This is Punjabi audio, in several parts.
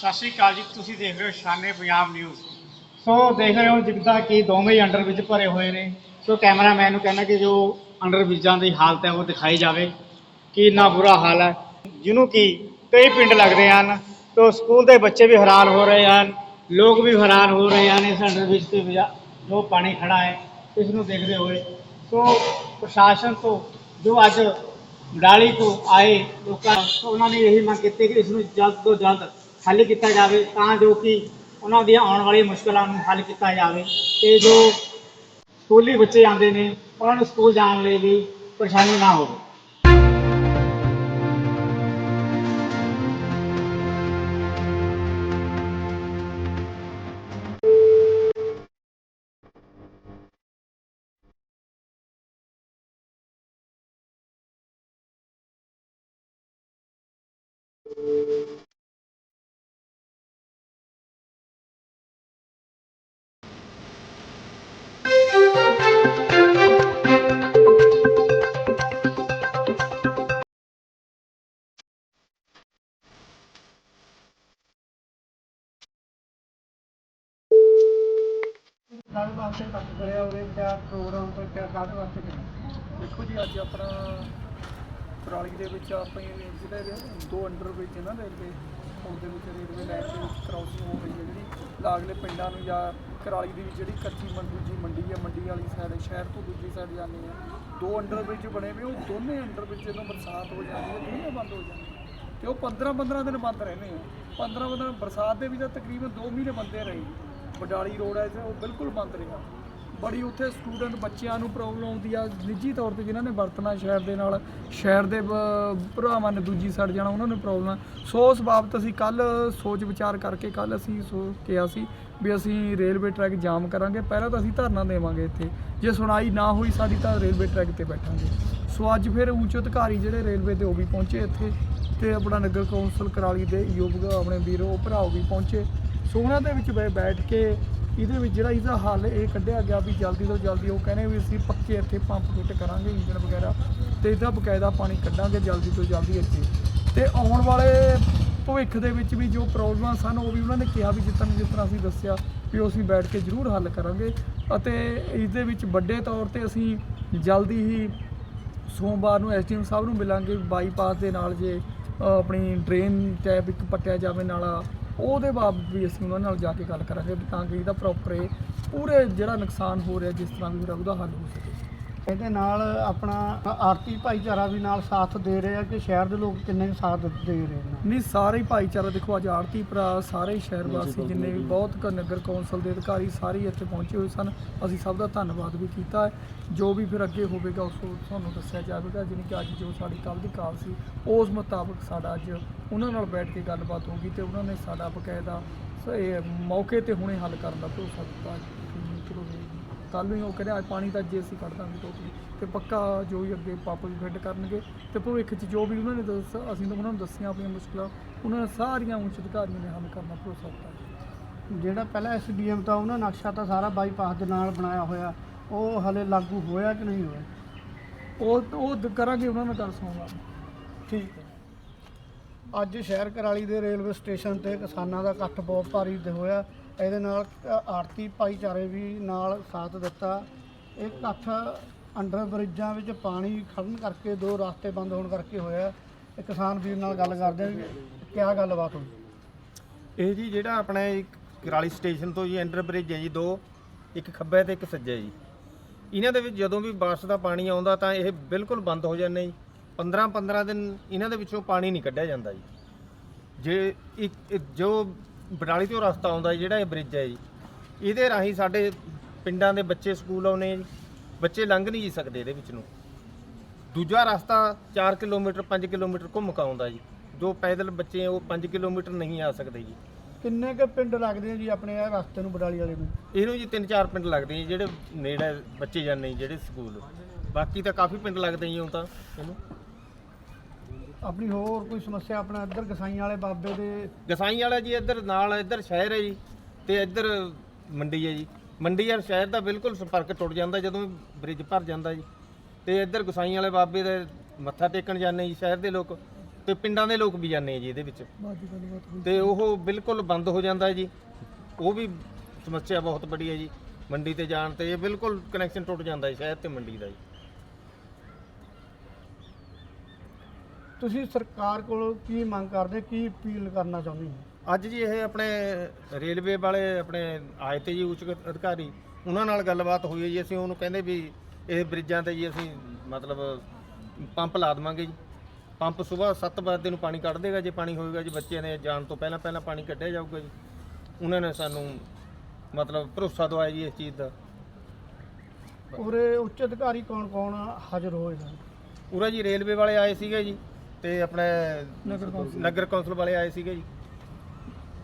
ਸਤਿ ਸ਼੍ਰੀ ਅਕਾਲ ਜੀ, ਤੁਸੀਂ ਦੇਖ ਰਹੇ ਹੋ ਸ਼ਾਨੇ ਪੰਜਾਬ ਨਿਊਜ਼ ਸੋ ਦੇਖ ਰਹੇ ਹੋ ਜਿੱਦਾਂ ਕਿ ਦੋਵੇਂ ਹੀ ਅੰਡਰ ਵਿੱਚ ਭਰੇ ਹੋਏ ਨੇ। ਸੋ ਕੈਮਰਾਮੈਨ ਨੂੰ ਕਹਿੰਦਾ ਕਿ ਜੋ ਅੰਡਰ ਬ੍ਰਿਜਾਂ ਦੀ ਹਾਲਤ ਹੈ, ਉਹ ਦਿਖਾਈ ਜਾਵੇ। ਕਿ ਇੰਨਾ ਬੁਰਾ ਹਾਲ ਹੈ। ਜਿਹਨੂੰ ਕਿ ਕਈ ਪਿੰਡ ਲੱਗਦੇ ਹਨ, ਤੋ ਸਕੂਲ ਦੇ ਬੱਚੇ ਵੀ ਹੈਰਾਨ ਹੋ ਰਹੇ ਹਨ। ਲੋਕ ਵੀ ਹੈਰਾਨ ਹੋ ਰਹੇ ਹਨ ਇਸ ਅੰਡਰ ਵਿੱਚ ਤੇ ਵਜਾ- ਜੋ ਪਾਣੀ ਖੜਾ ਹੈ, ਇਸ ਨੂੰ ਦੇਖਦੇ ਹੋਏ। ਸੋ ਪ੍ਰਸ਼ਾਸਨ ਤੋਂ ਜੋ ਅੱਜ ਮਡਾਲੀ ਤੋਂ ਆਏ ਲੋਕਾਂ ਉਹਨਾਂ ਨੇ ਇਹੀ ਮੰਗ ਕੀਤੀ ਕਿ ਇਸ ਨੂੰ ਜਲਦ ਤੋਂ ਜਲਦ ਹੱਲ ਕੀਤਾ ਜਾਵੇ ਤਾਂ ਜੋ ਕਿ ਉਹਨਾਂ ਦੀਆਂ ਆਉਣ ਵਾਲੀਆਂ ਮੁਸ਼ਕਲਾਂ ਨੂੰ ਹੱਲ ਕੀਤਾ ਜਾਵੇ ਤੇ ਜੋ ਸਕੂਲੀ ਬੱਚੇ ਆਉਂਦੇ ਨੇ, ਉਹਨਾਂ ਨੂੰ ਸਕੂਲ ਜਾਣ ਲਈ ਵੀ ਪਰੇਸ਼ਾਨੀ ਨਾ ਹੋਵੇ। ਵਾਸਤੇ ਕੱਟ ਕਰਿਆ ਉਹਦੇ ਕਿਆ ਪ੍ਰੋਗਰਾਮ ਤੋਂ ਕਿਆ ਕਾਹਦੇ ਵਾਸਤੇ ਦੇਖੋ ਜੀ, ਅੱਜ ਆਪਣਾ ਪਰਾਲੀ ਦੇ ਵਿੱਚ ਆਪਣੇ ਜਿਹੜੇ ਦੋ ਅੰਡਰ ਬ੍ਰਿਜ ਨਾ ਰੇਲਵੇ ਉਹਦੇ ਵਿੱਚ ਰੇਲਵੇ ਲਾਈਨ ਦੇ ਵਿੱਚ ਕ੍ਰਾਸਿੰਗ ਹੋ ਗਈ ਹੈ ਜਿਹੜੀ। ਲਾਗਲੇ ਪਿੰਡਾਂ ਨੂੰ ਜਾਂ ਕਰਾਲੀ ਦੀ ਵਿੱਚ ਜਿਹੜੀ ਕੱਚੀ ਮੰਡੀ, ਦੂਜੀ ਮੰਡੀ ਹੈ, ਮੰਡੀ ਵਾਲੀ ਸਾਈਡ ਸ਼ਹਿਰ ਤੋਂ ਦੂਜੀ ਸਾਈਡ ਜਾਂਦੀ ਹੈ। ਦੋ ਅੰਡਰ ਬ੍ਰਿਜ ਬਣੇ ਹੋਏ, ਉਹ ਦੋਨੇ ਅੰਡਰ ਬ੍ਰਿਜ ਜਦੋਂ ਬਰਸਾਤ ਹੋ ਜਾਂਦੀ ਹੈ ਦੋਨੇ ਬੰਦ ਹੋ ਜਾਂਦੇ ਨੇ। ਤੇ ਉਹ 15 15 ਦਿਨ ਬੰਦ ਰਹਿੰਦੇ ਆ। 15 15 ਬਰਸਾਤ ਦੇ ਵਿੱਚ ਤਾਂ ਤਕਰੀਬਨ 2 ਮਹੀਨੇ ਬੰਦੇ ਰਹੇ। ਬਡਾਲੀ ਰੋਡ ਹੈ ਉਹ ਬਿਲਕੁਲ ਬੰਦ ਰਿਹਾ ਬੜੀ ਉੱਥੇ ਸਟੂਡੈਂਟ ਬੱਚਿਆਂ ਨੂੰ ਪ੍ਰੋਬਲਮ ਆਉਂਦੀ ਆ, ਨਿੱਜੀ ਤੌਰ ਤੇ ਜਿਨ੍ਹਾਂ ਨੇ ਵਰਤਣਾ ਸ਼ਹਿਰ ਦੇ ਨਾਲ, ਸ਼ਹਿਰ ਦੇ ਭਰਾਵਾਂ ਨੇ ਦੂਜੀ ਸਾਈਡ ਜਾਣਾ, ਉਹਨਾਂ ਨੂੰ ਪ੍ਰੋਬਲਮ ਆ। ਸੋ ਉਸ ਬਾਬਤ ਅਸੀਂ ਕੱਲ ਸੋਚ ਵਿਚਾਰ ਕਰਕੇ ਕੱਲ ਅਸੀਂ ਸੋ ਕਿਹਾ ਸੀ ਵੀ ਅਸੀਂ ਰੇਲਵੇ ਟਰੈਕ ਜਾਮ ਕਰਾਂਗੇ। ਪਹਿਲਾਂ ਤਾਂ ਅਸੀਂ ਧਰਨਾ ਦੇਵਾਂਗੇ ਇੱਥੇ। ਜੇ ਸੁਣਾਈ ਨਾ ਹੋਈ ਸਾਡੀ ਤਾਂ ਰੇਲਵੇ ਟਰੈਕ ਤੇ ਬੈਠਾਂਗੇ। ਸੋ ਅੱਜ ਫਿਰ ਉੱਚ ਅਧਿਕਾਰੀ ਜਿਹੜੇ ਰੇਲਵੇ ਦੇ ਉਹ ਵੀ ਪਹੁੰਚੇ ਇੱਥੇ ਤੇ ਆਪਣਾ ਨਗਰ ਕੌਂਸਲ ਕਰਾਲੀ ਦੇ ਯੁਵਕ ਆਪਣੇ ਵੀਰੋ ਭਰਾਓ ਵੀ ਪਹੁੰਚੇ। ਸੋ ਉਹਨਾਂ ਦੇ ਵਿੱਚ ਬੈ- ਬੈਠ ਕੇ ਇਹਦੇ ਵਿੱਚ ਜਿਹੜਾ ਇਹਦਾ ਹੱਲ ਇਹ ਕੱਢਿਆ ਗਿਆ ਵੀ ਜਲਦੀ ਤੋਂ ਜਲਦੀ ਉਹ ਕਹਿੰਦੇ ਵੀ ਅਸੀਂ ਪੱਕੇ ਇੱਥੇ ਪੰਪ ਫਿੱਟ ਕਰਾਂਗੇ ਇੰਜਨ ਵਗੈਰਾ ਤੇ ਇਹਦਾ ਬਕਾਇਦਾ ਪਾਣੀ ਕੱਢਾਂਗੇ ਜਲਦੀ ਤੋਂ ਜਲਦੀ ਇੱਥੇ। ਤੇ ਆਉਣ ਵਾਲੇ ਭਵਿੱਖ ਦੇ ਵਿੱਚ ਵੀ ਜੋ ਪ੍ਰੋਬਲਮਾਂ ਸਨ ਉਹ ਵੀ ਉਹਨਾਂ ਨੇ ਕਿਹਾ ਵੀ ਜਿਸ ਤਰ੍ਹਾਂ ਜਿਸ ਤਰ੍ਹਾਂ ਅਸੀਂ ਦੱਸਿਆ ਵੀ ਉਹ ਅਸੀਂ ਬੈਠ ਕੇ ਜ਼ਰੂਰ ਹੱਲ ਕਰਾਂਗੇ ਅਤੇ ਇਸ ਦੇ ਵਿੱਚ ਵੱਡੇ ਤੌਰ ਤੇ ਅਸੀਂ ਜਲਦੀ ਹੀ ਸੋਮਵਾਰ ਨੂੰ ਐਸਡੀਐਮ ਸਾਹਿਬ ਨੂੰ ਮਿਲਾਂਗੇ ਬਾਈਪਾਸ ਦੇ ਨਾਲ ਜੇ ਅ, ਆਪਣੀ ਡਰੇਨ ਟੈਪ ਇੱਕ ਪੱਟਿਆ ਜਾਵੇ ਨਾਲਾ ਉਹਦੇ ਬਾਅਦ ਵੀ ਅਸੀਂ ਉਹਨਾਂ ਨਾਲ ਜਾ ਕੇ ਗੱਲ ਕਰਾਂਗੇ ਤਾਂ ਕਿ ਇਹਦਾ ਪ੍ਰੋਪਰ ਪੂਰੇ ਜਿਹੜਾ ਨੁਕਸਾਨ ਹੋ ਰਿਹਾ ਜਿਸ ਤਰ੍ਹਾਂ ਵੀ ਹੋ ਰਿਹਾ ਉਹਦਾ ਹੱਲ ਹੋ ਸਕੇ। ਇਹਦੇ ਨਾਲ ਆਪਣਾ ਆਰਤੀ ਭਾਈਚਾਰਾ ਵੀ ਨਾਲ ਸਾਥ ਦੇ ਰਹੇ ਆ ਕਿ ਸ਼ਹਿਰ ਦੇ ਲੋਕ ਕਿੰਨੇ ਕੁ ਸਾਥ ਦੇ ਰਹੇ ਨੇ। ਨਹੀਂ ਸਾਰੇ ਹੀ ਭਾਈਚਾਰਾ ਦੇਖੋ ਅੱਜ ਆੜਤੀ ਭਰਾ ਸਾਰੇ ਹੀ ਸ਼ਹਿਰ ਵਾਸੀ ਜਿੰਨੇ ਵੀ ਬਹੁਤ ਕ ਨਗਰ ਕੌਂਸਲ ਦੇ ਅਧਿਕਾਰੀ ਸਾਰੇ ਹੀ ਇੱਥੇ ਪਹੁੰਚੇ ਹੋਏ ਸਨ। ਅਸੀਂ ਸਭ ਦਾ ਧੰਨਵਾਦ ਵੀ ਕੀਤਾ ਹੈ। ਜੋ ਵੀ ਫਿਰ ਅੱਗੇ ਹੋਵੇਗਾ ਉਸ ਤੋਂ ਤੁਹਾਨੂੰ ਦੱਸਿਆ ਜਾਵੇਗਾ ਜਿਵੇਂ ਕਿ ਅੱਜ ਜੋ ਸਾਡੀ ਕੱਲ੍ਹ ਦੀ ਕਾਲ ਸੀ ਉਸ ਮੁਤਾਬਕ ਸਾਡਾ ਅੱਜ ਉਹਨਾਂ ਨਾਲ ਬੈਠ ਕੇ ਗੱਲਬਾਤ ਹੋਗੀ ਤੇ ਉਹਨਾਂ ਨੇ ਸਾਡਾ ਬਕਾਇਦਾ ਸ- ਇਹ ਮੌਕੇ ਤੇ ਹੁਣੇ ਹੱਲ ਕਰਨ ਦਾ ਭਰੋਸਾ ਦਿੱਤਾ ਕੱਲ ਨੂੰ ਹੀ ਉਹ ਕਹਿੰਦੇ ਅੱਜ ਪਾਣੀ ਤਾਂ ਜੇ ਅਸੀਂ ਕੱਢ ਦਾਂਗੇ ਟੋਟਲੀ। ਤੇ ਪੱਕਾ ਜੋ ਵੀ ਅੱਗੇ ਪਾਪ ਵੀ ਫਿੱਟ ਕਰਨਗੇ ਤੇ ਭਵਿੱਖ 'ਚ ਜੋ ਵੀ ਉਹਨਾਂ ਨੇ ਦੱਸ ਅਸੀਂ ਤਾਂ ਉਹਨਾਂ ਨੂੰ ਦੱਸੀਆਂ ਆਪਣੀਆਂ ਮੁਸ਼ਕਲਾਂ ਉਹਨਾਂ ਨੇ ਸਾਰੀਆਂ ਉੱਚ ਅਧਿਕਾਰੀਆਂ ਨੇ ਹੱਲ ਕਰਨ ਭਰੋਸਾ ਦਿੱਤਾ ਜਿਹੜਾ ਪਹਿਲਾ ਐਸਡੀਐਮ ਤਾਂ ਉਹਨਾਂ ਨਕਸ਼ਾ ਤਾਂ ਸਾਰਾ ਬਾਈਪਾਸ ਦੇ ਨਾਲ ਬਣਾਇਆ ਹੋਇਆ ਉਹ ਹਲੇ ਲਾਗੂ ਹੋਇਆ ਕਿ ਨਹੀਂ ਹੋਇਆ? ਉਹ ਉਹ ਕਰਾਂਗੇ ਉਹਨਾਂ ਨਾਲ ਗੱਲ ਸੁਣਾਂਗਾ ਠੀਕ ਹੈ। ਅੱਜ ਸ਼ਹਿਰ ਕਰਾਲੀ ਦੇ ਰੇਲਵੇ ਸਟੇਸ਼ਨ ਤੇ ਕਿਸਾਨਾਂ ਦਾ ਇਕੱਠ ਬਹੁਤ ਭਾਰੀ ਹੋਇਆ। ਇਹਦੇ ਨਾਲ ਅ, ਆੜਤੀ ਭਾਈਚਾਰੇ ਵੀ ਨਾਲ ਸਾਥ ਦਿੱਤਾ। ਇਹ ਇਕੱਠ ਅੰਡਰ ਬ੍ਰਿਜਾਂ ਵਿੱਚ ਪਾਣੀ ਖੜਨ ਕਰਕੇ ਦੋ ਰਸਤੇ ਬੰਦ ਹੋਣ ਕਰਕੇ ਹੋਇਆ। ਇਹ ਕਿਸਾਨ ਵੀਰ ਨਾਲ ਗੱਲ ਕਰਦੇ ਆ ਕਿਆ ਗੱਲਬਾਤ ਹੋਈ? ਇਹ ਜੀ ਜਿਹੜਾ ਆਪਣਾ ਕਰਾਲੀ ਸਟੇਸ਼ਨ ਤੋਂ ਜੀ ਅੰਡਰ ਬ੍ਰਿਜ ਹੈ ਜੀ ਦੋ ਇੱਕ ਖੱਬੇ ਤੇ ਇੱਕ ਸੱਜੇ ਜੀ। ਇਹਨਾਂ ਦੇ ਵਿੱਚ ਜਦੋਂ ਵੀ ਬਾਰਿਸ਼ ਦਾ ਪਾਣੀ ਆਉਂਦਾ ਤਾਂ ਇਹ ਬਿਲਕੁਲ ਬੰਦ ਹੋ ਜਾਂਦੇ ਜੀ। 15 15 ਦਿਨ ਇਹਨਾਂ ਦੇ ਵਿੱਚੋਂ ਪਾਣੀ ਨਹੀਂ ਕੱਢਿਆ ਜਾਂਦਾ ਜੀ। ਜੇ ਇੱਕ ਜੋ ਬਡਾਲੀ ਤੋਂ ਰਸਤਾ ਆਉਂਦਾ ਜੀ, ਜਿਹੜਾ ਇਹ ਬ੍ਰਿਜ ਹੈ ਜੀ। ਇਹਦੇ ਰਾਹੀਂ ਸਾਡੇ ਪਿੰਡਾਂ ਦੇ ਬੱਚੇ ਸਕੂਲ ਆਉਨੇ ਜੀ। ਬੱਚੇ ਲੰਘ ਨਹੀਂ ਜੀ ਸਕਦੇ ਇਹਦੇ ਵਿੱਚ ਨੂੰ। ਦੂਜਾ ਰਸਤਾ 4 ਕਿਲੋਮੀਟਰ 5 ਕਿਲੋਮੀਟਰ ਘੁੰਮ ਕੇ ਆਉਂਦਾ ਜੀ। ਜੋ ਪੈਦਲ ਬੱਚੇ ਆ, ਉਹ 5 ਕਿਲੋਮੀਟਰ ਨਹੀਂ ਆ ਸਕਦੇ ਜੀ। ਕਿੰਨੇ ਕੁ ਪਿੰਡ ਲੱਗਦੇ ਆ ਜੀ ਆਪਣੇ ਇਹ ਰਸਤੇ ਨੂੰ ਬਡਾਲੀ ਵਾਲੇ ਨੂੰ? ਇਹਨੂੰ ਜੀ ਤਿੰਨ ਚਾਰ ਪਿੰਡ ਲੱਗਦੇ ਜੀ ਜਿਹੜੇ ਨੇੜੇ ਬੱਚੇ ਜਾਂਦੇ ਜੀ ਜਿਹੜੇ ਸਕੂਲ। ਬਾਕੀ ਤਾਂ ਕਾਫੀ ਪਿੰਡ ਲੱਗਦੇ ਜੀ ਹੁਣ ਤਾਂ। ਇਹਨੂੰ ਆਪਣੀ ਹੋਰ ਕੋਈ ਸਮੱਸਿਆ ਆਪਣਾ ਇੱਧਰ ਗਸਾਈਆਂ ਵਾਲੇ ਬਾਬੇ ਦੇ? ਗਸਾਈ ਵਾਲਾ ਜੀ ਇੱਧਰ ਨਾਲ ਇੱਧਰ ਸ਼ਹਿਰ ਹੈ ਜੀ ਤੇ ਇੱਧਰ ਮੰਡੀ ਹੈ ਜੀ। ਮੰਡੀ ਔਰ ਸ਼ਹਿਰ ਦਾ ਬਿਲਕੁਲ ਸੰਪਰਕ ਟੁੱਟ ਜਾਂਦਾ ਜਦੋਂ ਬ੍ਰਿਜ ਭਰ ਜਾਂਦਾ ਜੀ। ਤੇ ਇੱਧਰ ਗਸਾਈ ਵਾਲੇ ਬਾਬੇ ਦੇ ਮੱਥਾ ਟੇਕਣ ਜਾਂਦੇ ਜੀ ਸ਼ਹਿਰ ਦੇ ਲੋਕ ਤੇ ਪਿੰਡਾਂ ਦੇ ਲੋਕ ਵੀ ਜਾਂਦੇ ਜੀ ਇਹਦੇ ਵਿੱਚ। ਬਾਜੀ ਗੱਲਬਾਤ ਹੋਈ। ਤੇ ਉਹ ਬਿਲਕੁਲ ਬੰਦ ਹੋ ਜਾਂਦਾ ਹੈ ਜੀ। ਉਹ ਵੀ ਸਮੱਸਿਆ ਬਹੁਤ ਵੱਡੀ ਹੈ ਜੀ। ਮੰਡੀ ਤੇ ਜਾਣ ਤੇ ਇਹ ਬਿਲਕੁਲ ਕਨੈਕਸ਼ਨ ਟੁੱਟ ਜਾਂਦਾ ਹੈ ਸ਼ਹਿਰ ਤੇ ਮੰਡੀ ਦਾ ਜੀ। ਤੁਸੀਂ ਸਰਕਾਰ ਕੋਲ ਕੀ ਮੰਗ ਕਰਦੇ ਕੀ ਅਪੀਲ ਕਰਨਾ ਚਾਹੁੰਦੇ ਹੋ? ਅੱਜ ਜੀ ਇਹ ਆਪਣੇ ਰੇਲਵੇ ਵਾਲੇ ਆਪਣੇ ਆਏ ਤੇ ਜੀ ਉੱਚ ਅਧਿਕਾਰੀ ਉਹਨਾਂ ਨਾਲ ਗੱਲਬਾਤ ਹੋਈ ਹੈ ਜੀ। ਅਸੀਂ ਉਹਨੂੰ ਕਹਿੰਦੇ ਵੀ ਇਹ ਬ੍ਰਿਜਾਂ ਤੇ ਜੀ ਅਸੀਂ ਮਤਲਬ ਪੰਪ ਲਾ ਦੇਵਾਂਗੇ ਜੀ। ਪੰਪ ਸਵੇਰ 7 ਵਜੇ ਨੂੰ ਪਾਣੀ ਕੱਢ ਦੇਗਾ ਜੇ ਪਾਣੀ ਹੋਏਗਾ ਜੀ ਬੱਚੇ ਨੇ ਜਾਣ ਤੋਂ ਪਹਿਲਾਂ ਪਹਿਲਾਂ ਪਾਣੀ ਕੱਢਿਆ ਜਾਊਗਾ ਜੀ। ਉਹਨਾਂ ਨੇ ਸਾਨੂੰ ਮਤਲਬ ਭਰੋਸਾ ਦਵਾਇਆ ਜੀ ਇਸ ਚੀਜ਼ ਦਾ। ਉਰੇ ਉੱਚ ਅਧਿਕਾਰੀ ਕੌਣ ਕੌਣ ਹਾਜ਼ਰ ਹੋਏ ਨੇ। ਪੂਰਾ ਜੀ ਰੇਲਵੇ ਵਾਲੇ ਆਏ ਸੀਗੇ ਜੀ। ਤੇ ਆਪਣੇ ਨਗਰ ਕੌਂਸਲ। ਨਗਰ ਕੌਂਸਲ ਵਾਲੇ ਆਏ ਸੀਗੇ ਜੀ।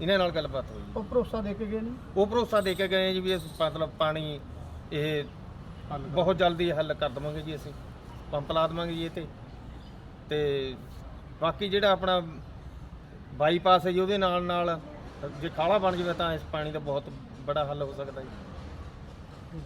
ਇਹਨਾਂ ਨਾਲ ਗੱਲਬਾਤ ਹੋਈ। ਉਹ ਭਰੋਸਾ ਦੇ ਕੇ ਗਏ ਨੇ? ਉਹ ਭਰੋਸਾ ਦੇ ਕੇ ਗਏ ਜੀ ਵੀ ਇਸ ਮਤਲਬ ਪਾਣੀ ਇਹ ਬਹੁਤ ਜਲਦੀ ਹੱਲ ਕਰ ਦਵਾਂਗੇ ਜੀ ਅਸੀਂ। ਪੰਪ ਲਾ ਦਵਾਂਗੇ ਜੀ ਇਹ ਤੇ। ਤੇ ਬਾਕੀ ਜਿਹੜਾ ਆਪਣਾ ਬਾਈਪਾਸ ਹੈ ਜੀ ਉਹਦੇ ਨਾਲ ਨਾਲ ਜੇ ਖਾਲਾ ਬਣ ਜਾਵੇ ਤਾਂ ਇਸ ਪਾਣੀ ਦਾ ਬਹੁਤ ਬੜਾ ਹੱਲ ਹੋ ਸਕਦਾ ਜੀ।